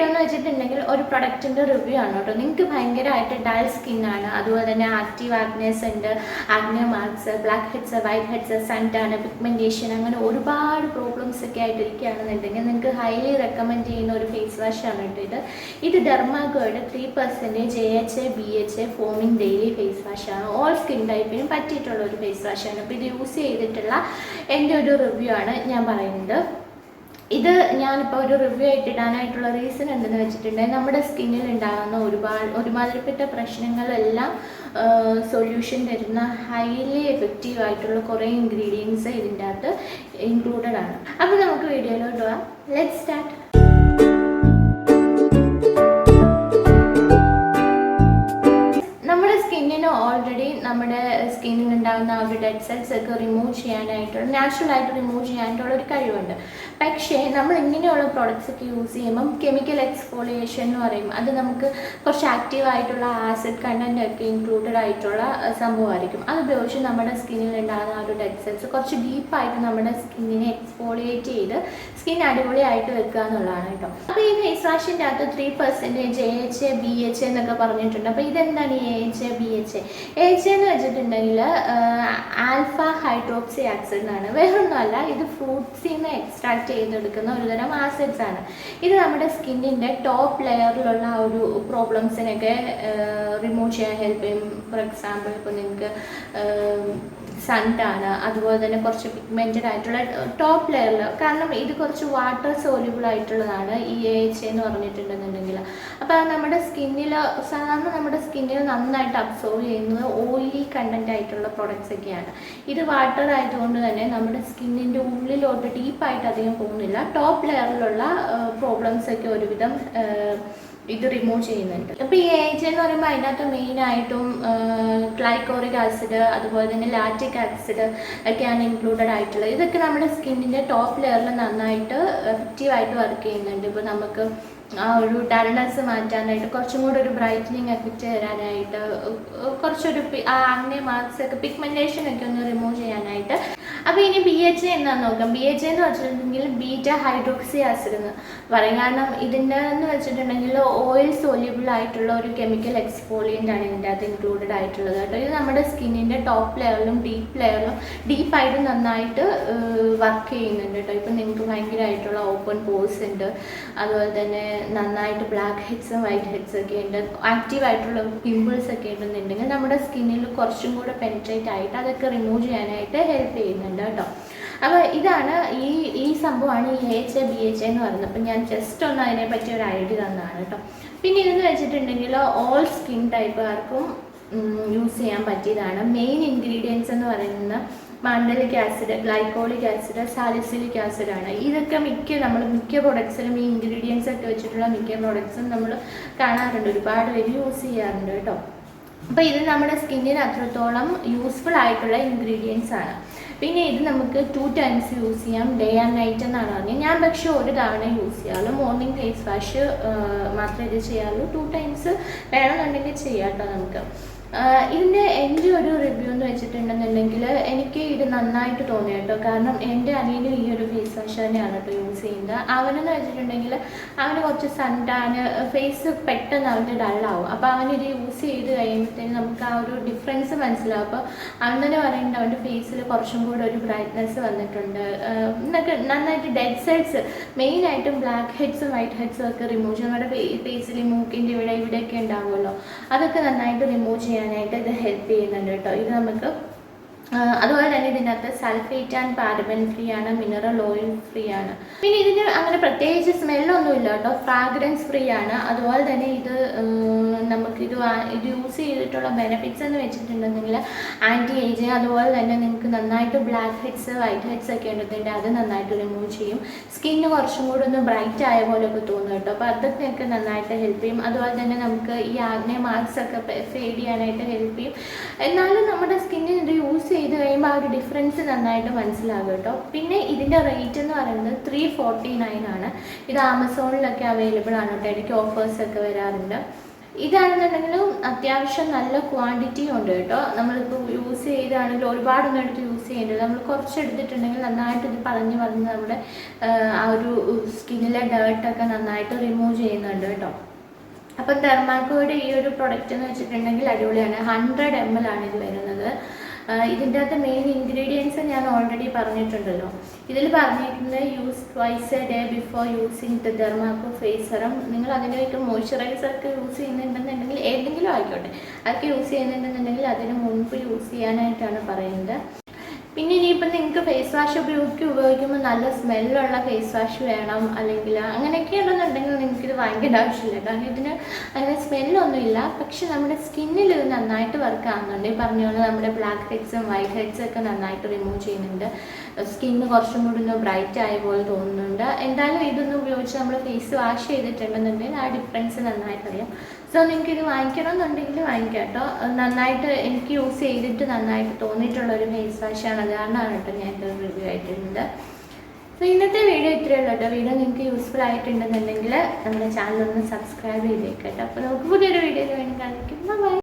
Video എന്ന് വെച്ചിട്ടുണ്ടെങ്കിൽ ഒരു പ്രൊഡക്റ്റിന്റെ റിവ്യൂ ആണ് കേട്ടോ. നിങ്ങൾക്ക് ഭയങ്കരമായിട്ട് ഡൾ ആണ്. അതുപോലെ തന്നെ ആക്റ്റീവ് ആഗ്നേസ് ഉണ്ട്. Acne marks black heads white heads സൺടാണ് pigmentation അങ്ങനെ ഒരുപാട് പ്രോബ്ലംസ് ഒക്കെ ആയിട്ടിരിക്കുകയാണെന്നുണ്ടെങ്കിൽ നിങ്ങൾക്ക് ഹൈലി റെക്കമെൻഡ് ചെയ്യുന്ന ഒരു ഫേസ് വാഷ് ആണ് കേട്ടോ ഇത്. ഇത് ഡെർമാഗോയുടെ three percentage A H A B H A foaming daily face wash ആണ് ഓൾ സ്കിൻ ടൈപ്പിനും പറ്റിയിട്ടുള്ള ഒരു ഫേസ് വാഷ് ആണ്. അപ്പോൾ ഇത് യൂസ് ചെയ്തിട്ടുള്ള എന്റെ ഒരു റിവ്യൂ ആണ് ഞാൻ പറയുന്നത്. ഇത് ഞാനിപ്പോൾ ഒരു റിവ്യൂ ആയിട്ട് ഇടാനായിട്ടുള്ള റീസൺ എന്തെന്ന് വെച്ചിട്ടുണ്ടെങ്കിൽ നമ്മുടെ സ്കിന്നിൽ ഉണ്ടാകുന്ന ഒരുപാട് ഒരുമാതിരിപ്പെട്ട പ്രശ്നങ്ങളെല്ലാം സൊല്യൂഷൻ തരുന്ന ഹൈലി എഫക്റ്റീവ് ആയിട്ടുള്ള കുറേ ഇൻഗ്രീഡിയൻസ് ഇതിന്റെ അകത്ത് ഇൻക്ലൂഡഡ് ആണ്. അപ്പോൾ നമുക്ക് വീഡിയോയിലോട്ട് പോവാം ലെറ്റ് സ്റ്റാർട്ട് ഓൾറെഡി നമ്മുടെ സ്കിന്നിൽ ഉണ്ടാകുന്ന ആ ഒരു ഡെഡ് സെൽസ് ഒക്കെ റിമൂവ് ചെയ്യാനായിട്ടുള്ള നാച്ചുറൽ ആയിട്ട് റിമൂവ് ചെയ്യാനായിട്ടുള്ള ഒരു കഴിവുണ്ട്. പക്ഷേ നമ്മൾ ഇങ്ങനെയുള്ള പ്രോഡക്റ്റ്സ് ഒക്കെ യൂസ് ചെയ്യുമ്പം കെമിക്കൽ എക്സ്ഫോളിയേഷൻ എന്ന് പറയും. അത് നമുക്ക് കുറച്ച് ആക്റ്റീവ് ആയിട്ടുള്ള ആസിഡ് കണ്ടന്റ് ഒക്കെ ഇൻക്ലൂഡഡ് ആയിട്ടുള്ള സംഭവമായിരിക്കും. അത് ഉപയോഗിച്ച് നമ്മുടെ സ്കിന്നിൽ ഉണ്ടാകുന്ന ആ ഒരു ഡെഡ് സെൽസ് കുറച്ച് ഡീപ്പായിട്ട് നമ്മുടെ സ്കിന്നിനെ എക്സ്ഫോളിയേറ്റ് ചെയ്ത് സ്കിൻ അടിപൊളിയായിട്ട് വെക്കുക എന്നുള്ളതാണ് കേട്ടോ. അപ്പോൾ ഈ ഫേസ് വാഷിന്റെ അകത്ത് three percentage A H A B H എന്നൊക്കെ പറഞ്ഞിട്ടുണ്ട്. അപ്പോൾ ഇതെന്താണ് A H A B H A H എന്ന് വെച്ചിട്ടുണ്ടെങ്കിൽ ആൽഫ ഹൈഡ്രോക്സി ആക്സിഡ് എന്നാണ്. വേറൊന്നുമല്ല ഇത് ഫ്രൂട്ട്സിൽ നിന്ന് എക്സ്ട്രാക്ട് ചെയ്തെടുക്കുന്ന ഒരുതരം ആസിഡ്സ് ആണ്. ഇത് നമ്മുടെ സ്കിന്നിന്റെ ടോപ്പ് ലെയറിലുള്ള ആ ഒരു പ്രോബ്ലംസിനൊക്കെ റിമൂവ് ചെയ്യാൻ ഹെൽപ്പ് ചെയ്യും. ഫോർ എക്സാമ്പിൾ ഇപ്പോൾ നിങ്ങൾക്ക് സൺടാണ്. അതുപോലെ തന്നെ കുറച്ച് പിഗ്മെന്റഡ് ആയിട്ടുള്ള ടോപ്പ് ലെയറിൽ കാരണം ഇത് കുറച്ച് വാട്ടർ സോല്യൂബിൾ ആയിട്ടുള്ളതാണ് എ എച്ച് എന്ന് പറഞ്ഞിട്ടുണ്ടെന്നുണ്ടെങ്കിൽ. അപ്പോൾ അത് നമ്മുടെ സ്കിന്നിൽ സാധാരണ നമ്മുടെ സ്കിന്നിൽ നന്നായിട്ട് അബ്സോർവ് ചെയ്യുന്നത് ഓയിലി കണ്ടന്റ് ആയിട്ടുള്ള പ്രൊഡക്ട്സ് ഒക്കെയാണ്. ഇത് വാട്ടർ ആയതുകൊണ്ട് തന്നെ നമ്മുടെ സ്കിന്നിന്റെ ഉള്ളിലോട്ട് ഡീപ്പായിട്ട് അധികം പോകുന്നില്ല. ടോപ്പ് ലെയറിലുള്ള പ്രോബ്ലംസ് ഒക്കെ ഒരുവിധം ഇത് റിമൂവ് ചെയ്യുന്നുണ്ട്. അപ്പോൾ ഈ ഏജ് എന്ന് പറയുമ്പോൾ അതിനകത്ത് മെയിൻ ആയിട്ടും ക്ലൈക്കോറിക് ആസിഡ് അതുപോലെ തന്നെ ലാറ്റിക് ആസിഡ് ഒക്കെയാണ് ഇൻക്ലൂഡഡ് ആയിട്ടുള്ളത്. ഇതൊക്കെ നമ്മുടെ സ്കിന്നിന്റെ ടോപ്പ് ലെയറിൽ നന്നായിട്ട് എഫക്റ്റീവായിട്ട് വർക്ക് ചെയ്യുന്നുണ്ട്. ഇപ്പോൾ നമുക്ക് ആ ഒരു ഡൾനെസ് മാറ്റാനായിട്ട് കുറച്ചും കൂടെ ഒരു ബ്രൈറ്റനിങ് എഫക്റ്റ് തരാനായിട്ട് കുറച്ചൊരു അങ്ങനെ മാർക്സ് ഒക്കെ പിഗ്മെന്റേഷൻ ഒക്കെ ഒന്ന് റിമൂവ് ചെയ്യാനായിട്ട് അപ്പോൾ ഇനി ബി എച്ച് എന്താണെന്ന് നോക്കാം. ബി എച്ച് എന്ന് വെച്ചിട്ടുണ്ടെങ്കിൽ ബീറ്റ ഹൈഡ്രോക്സി ആസിഡ് എന്ന് പറയും. കാരണം ഇതിന്റെ എന്ന് വെച്ചിട്ടുണ്ടെങ്കിൽ ഓയിൽ സോല്യൂബിൾ ആയിട്ടുള്ള ഒരു കെമിക്കൽ എക്സ്പോളിയന്റ് ആണ് ഇതിന്റെ അത് ഇൻക്ലൂഡഡ് ആയിട്ടുള്ളത് കേട്ടോ. ഇത് നമ്മുടെ സ്കിന്നിന്റെ ടോപ്പ് ലെയറിലും ഡീപ്പ് ലെയറിലും ഡീപ്പായിട്ട് നന്നായിട്ട് വർക്ക് ചെയ്യുന്നുണ്ട് കേട്ടോ. ഇപ്പം നിങ്ങൾക്ക് ഭയങ്കരമായിട്ടുള്ള ഓപ്പൺ പോൾസ് ഉണ്ട്. അതുപോലെ തന്നെ നന്നായിട്ട് ബ്ലാക്ക് ഹെഡ്സും വൈറ്റ് ഹെഡ്സും ഒക്കെ ഉണ്ട്. ആക്റ്റീവ് ആയിട്ടുള്ള പിമ്പിൾസ് ഒക്കെ ഉണ്ടെന്നുണ്ടെങ്കിൽ നമ്മുടെ സ്കിന്നിൽ കുറച്ചും കൂടെ പെൻട്രേറ്റ് ആയിട്ട് അതൊക്കെ റിമൂവ് ചെയ്യാനായിട്ട് ഹെൽപ്പ് ചെയ്യുന്നുണ്ട്. കേട്ടോ. അപ്പോൾ ഇതാണ് ഈ ഈ സംഭവമാണ് ഈ എച്ച് ബി എച്ച് എന്ന് പറയുന്നത്. അപ്പം ഞാൻ ജസ്റ്റ് ഒന്ന് അതിനെ പറ്റി ഒരു ഐഡിയ തന്നതാണ് കേട്ടോ. പിന്നെ ഇതെന്ന് വെച്ചിട്ടുണ്ടെങ്കിൽ ഓൾ സ്കിൻ ടൈപ്പുകാർക്കും യൂസ് ചെയ്യാൻ പറ്റിയതാണ്. മെയിൻ ഇൻഗ്രീഡിയൻസ് എന്ന് പറയുന്നത് mandelic acid glycolic acid salicylic acid ആണ്. ഇതൊക്കെ മിക്ക നമ്മൾ മിക്ക പ്രൊഡക്ട്സിലും ഈ ഇൻഗ്രീഡിയൻസ് ഒക്കെ വെച്ചിട്ടുള്ള മിക്ക പ്രൊഡക്ട്സും നമ്മൾ കാണാറുണ്ട്. ഒരുപാട് പേര് യൂസ് ചെയ്യാറുണ്ട് കേട്ടോ. അപ്പോൾ ഇത് നമ്മുടെ സ്കിന്നിന് അത്രത്തോളം യൂസ്ഫുൾ ആയിട്ടുള്ള ഇൻഗ്രീഡിയൻസ് ആണ്. പിന്നെ ഇത് നമുക്ക് ടു ടൈംസ് യൂസ് ചെയ്യാം ഡേ ആൻഡ് നൈറ്റ് എന്നാണ് പറഞ്ഞത്. ഞാൻ പക്ഷേ ഒരു തവണ യൂസ് ചെയ്യാറുള്ളൂ. മോർണിംഗ് ഫേസ് വാഷ് മാത്രമേ ഇത് ചെയ്യാറുള്ളൂ. ടു ടൈംസ് വേണമെന്നുണ്ടെങ്കിൽ ചെയ്യാം കേട്ടോ നമുക്ക്. ഇതിന്റെ എന്റെ ഒരു റിവ്യൂ എന്ന് വെച്ചിട്ടുണ്ടെന്നുണ്ടെങ്കിൽ എനിക്ക് ഇത് നന്നായിട്ട് തോന്നി കേട്ടോ. കാരണം എന്റെ അനിയനും ഈ ഒരു ഫേസ് വാഷ് തന്നെയാണ് കേട്ടോ യൂസ് ചെയ്യുന്നത്. അവനെന്ന് വെച്ചിട്ടുണ്ടെങ്കിൽ അവന് കുറച്ച് സൺടാന് ഫേസ് പെട്ടെന്ന് അവന്റെ ഡള്ളാവും അപ്പോൾ അവനിത് യൂസ് ചെയ്ത് കഴിയുമ്പോഴത്തേന് നമുക്ക് ആ ഒരു ഡിഫറൻസ് മനസ്സിലാവും. അപ്പോൾ അവൻ തന്നെ പറയുന്നുണ്ട് അവന്റെ ഫേസിൽ കുറച്ചും കൂടെ ഒരു ബ്രൈറ്റ്നെസ് വന്നിട്ടുണ്ട്. എന്നൊക്കെ നന്നായിട്ട് ഡെഡ് സെൽസ് മെയിനായിട്ടും ബ്ലാക്ക് ഹെഡ്സും വൈറ്റ് ഹെഡ്സും ഒക്കെ റിമൂവ് ചെയ്യും. നമ്മുടെ ഫേസിൽ മൂക്കിന്റെ ഇവിടെ ഇവിടെയൊക്കെ ഉണ്ടാവുമല്ലോ. അതൊക്കെ നന്നായിട്ട് റിമൂവ് ചെയ്യാനായിട്ട് ഇത് ഹെൽപ്പ് ചെയ്യുന്നുണ്ട് കേട്ടോ. ഇത് നമുക്ക് അതുപോലെ തന്നെ ഇതിനകത്ത് സൾഫേറ്റ് ആൻഡ് പാരബൻ ഫ്രീ ആണ് മിനറൽ ഓയിൽ ഫ്രീ ആണ്. പിന്നെ ഇതിന് അങ്ങനെ പ്രത്യേകിച്ച് സ്മെല്ലൊന്നും ഇല്ല കേട്ടോ. ഫ്രാഗ്രൻസ് ഫ്രീ ആണ്. അതുപോലെ തന്നെ ഇത് നമുക്കിത് ഇത് യൂസ് ചെയ്തിട്ടുള്ള ബെനിഫിറ്റ്സ് എന്ന് വെച്ചിട്ടുണ്ടെങ്കിൽ ആന്റി ഏജിങ് അതുപോലെ തന്നെ നിങ്ങൾക്ക് നന്നായിട്ട് ബ്ലാക്ക് ഹെഡ്സ് വൈറ്റ് ഹെഡ്സ് ഒക്കെ ഉണ്ടെന്നുണ്ടെങ്കിൽ അത് നന്നായിട്ട് റിമൂവ് ചെയ്യും. സ്കിന്ന് കുറച്ചും കൂടി ഒന്ന് ബ്രൈറ്റ് ആയ പോലെയൊക്കെ തോന്നും കേട്ടോ. അപ്പോൾ അതൊക്കെയൊക്കെ നന്നായിട്ട് ഹെൽപ്പ് ചെയ്യും. അതുപോലെ തന്നെ നമുക്ക് ഈ ആഗ്നേ മാർക്സ് ഒക്കെ ഫെയ്ഡ് ചെയ്യാനായിട്ട് ഹെൽപ്പ് ചെയ്യും. എന്നാലും നമ്മുടെ സ്കിന്നിന് ഇത് യൂസ് ചെയ്ത് കഴിയുമ്പോൾ ആ ഒരു ഡിഫറൻസ് നന്നായിട്ട് മനസ്സിലാകും കേട്ടോ. പിന്നെ ഇതിന്റെ റേറ്റ് എന്ന് പറയുന്നത് ത്രീ ഫോർട്ടി നയൻ ആണ്. ഇത് ആമസോണിലൊക്കെ അവൈലബിൾ ആണ് കേട്ടോ. ഇടയ്ക്ക് ഓഫേഴ്സ് ഒക്കെ വരാറുണ്ട്. ഇതാണെന്നുണ്ടെങ്കിലും അത്യാവശ്യം നല്ല ക്വാണ്ടിറ്റി ഉണ്ട് കേട്ടോ. നമ്മളിപ്പോൾ യൂസ് ചെയ്താണെങ്കിൽ ഒരുപാടൊന്നും എടുത്ത് യൂസ് ചെയ്യേണ്ടത് നമ്മൾ കുറച്ച് എടുത്തിട്ടുണ്ടെങ്കിൽ നന്നായിട്ട് ഇത് പറഞ്ഞ് പറഞ്ഞ് നമ്മുടെ ആ, ഒരു സ്കിന്നിലെ ഡേർട്ടൊക്കെ നന്നായിട്ട് റിമൂവ് ചെയ്യുന്നുണ്ട് കേട്ടോ. അപ്പം തെർമാക്കോയുടെ ഈ ഒരു പ്രൊഡക്റ്റ് എന്ന് വെച്ചിട്ടുണ്ടെങ്കിൽ അടിപൊളിയാണ്. ഹൺഡ്രഡ് എം എൽ ആണ് ഇത് വരുന്നത്. ഇതിന്റെ അകത്ത് മെയിൻ ഇൻഗ്രീഡിയൻസ് ഞാൻ ഓൾറെഡി പറഞ്ഞിട്ടുണ്ടല്ലോ. ഇതിൽ പറഞ്ഞിരിക്കുന്നത് use twice a day before using the Dermaco face serum നിങ്ങൾ അതിനായിട്ട് മോയ്സ്ചറൈസർ ഒക്കെ യൂസ് ചെയ്യുന്നുണ്ടെന്നുണ്ടെങ്കിൽ ഏതെങ്കിലും ആയിക്കോട്ടെ. അതൊക്കെ യൂസ് ചെയ്യുന്നുണ്ടെന്നുണ്ടെങ്കിൽ അതിന് മുൻപ് യൂസ് ചെയ്യാനായിട്ടാണ് പറയുന്നത്. പിന്നെ ഇനിയിപ്പം നിങ്ങൾക്ക് ഫേസ് വാഷ് ഉപയോഗിക്കുക ഉപയോഗിക്കുമ്പോൾ നല്ല സ്മെല്ലുള്ള ഫേസ് വാഷ് വേണം അല്ലെങ്കിൽ അങ്ങനെയൊക്കെ ഉണ്ടെന്നുണ്ടെങ്കിൽ നിങ്ങൾക്ക് ഇത് വാങ്ങിക്കേണ്ട ആവശ്യമില്ല. കാരണം ഇതിന് അങ്ങനെ സ്മെല്ലൊന്നുമില്ല പക്ഷെ നമ്മുടെ സ്കിന്നിൽ ഇത് നന്നായിട്ട് വർക്ക് ആകുന്നുണ്ട് ഈ പറഞ്ഞ പോലെ നമ്മുടെ ബ്ലാക്ക് ഹെഡ്സും വൈറ്റ് ഹെഡ്സും ഒക്കെ നന്നായിട്ട് റിമൂവ് ചെയ്യുന്നുണ്ട്. സ്കിന്ന് കുറച്ചും കൂടി ഒന്ന് ബ്രൈറ്റ് ആയ പോലെ തോന്നുന്നുണ്ട്. എന്തായാലും ഇതൊന്നും ഉപയോഗിച്ച് നമ്മൾ ഫേസ് വാഷ് ചെയ്തിട്ടുണ്ടെന്നുണ്ടെങ്കിൽ ആ ഡിഫറൻസ് നന്നായിട്ടറിയാം സോ നിങ്ങൾക്ക് ഇത് വാങ്ങിക്കണമെന്നുണ്ടെങ്കിൽ വാങ്ങിക്കാം കേട്ടോ. നന്നായിട്ട് എനിക്ക് യൂസ് ചെയ്തിട്ട് നന്നായിട്ട് തോന്നിയിട്ടുള്ള ഒരു ഫേസ് വാഷാണ് അത് കാരണമാണ് കേട്ടോ ഞാൻ ഇത് റിവ്യൂ ആയിട്ടുണ്ട് സോ ഇന്നത്തെ വീഡിയോ ഇത്രയേ ഉള്ളൂ കേട്ടോ. വീഡിയോ നിങ്ങൾക്ക് യൂസ്ഫുൾ ആയിട്ടുണ്ടെന്നുണ്ടെങ്കിൽ നമ്മുടെ ചാനൽ ഒന്ന് സബ്സ്ക്രൈബ് ചെയ്തേക്കാം കേട്ടോ. അപ്പോൾ നമുക്ക് പുതിയൊരു